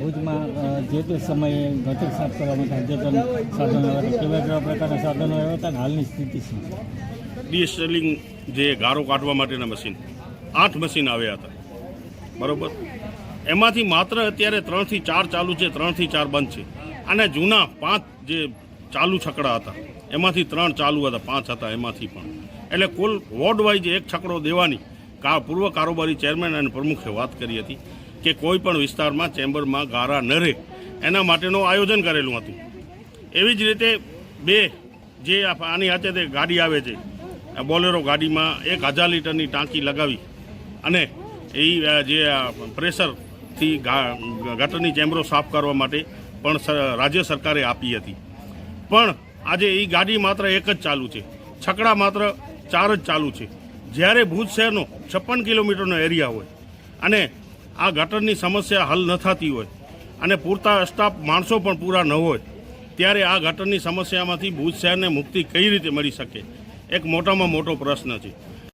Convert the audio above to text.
ભુજમાં જે તે સમયે ગટર સાફ કરવા માટે અદ્યતન સાધનો આવ્યા કેવા કેવા પ્રકારના સાધનો આવ્યા હતા અને હાલની સ્થિતિ શું છે? જે ગારો કાઢવા માટેના મશીન, આઠ મશીન આવ્યા હતા. બરોબર? એમાંથી માત્ર અત્યારે ત્રણથી ચાર ચાલુ છે, ત્રણથી ચાર બંધ છે. અને જૂના પાંચ જે ચાલુ છકડા હતા, એમાંથી ત્રણ ચાલુ હતા, પાંચ હતા એમાંથી પણ. એટલે કુલ વોર્ડ વાઇઝ એક છકડો દેવાની કા, પૂર્વ કારોબારી ચેરમેન અને પ્રમુખે વાત કરી હતી. કે કોઈ પણ વિસ્તારમાં ચેમ્બરમાં ગારા ન રહે. એના માટેનું આયોજન કરેલું હતું. એવી જ રીતે બે જે આની હાથે તે ગાડી આવે છે બોલેરો ગાડીમાં એક હજાર લીટરની ટાંકી લગાવી અને એ જે પ્રેશરથી ગટરની ચેમ્બરો સાફ કરવા માટે પણ રાજ્ય સરકારે આપી હતી. પણ આજે એ ગાડી માત્ર એક જ ચાલુ છે. છકડા માત્ર ચાર જ ચાલુ છે. જ્યારે ભુજ શહેરનો છપ્પન કિલોમીટરનો એરિયા હોય અને આ ગટરની સમસ્યા હલ ન થતી હોય અને પૂરતા સ્ટાફ માણસો પણ પૂરા ન હોય, ત્યારે આ ગટરની સમસ્યામાંથી ભુજ શહેરને મુક્તિ કઈ રીતે મળી શકે? એક મોટામાં મોટો પ્રશ્ન છે.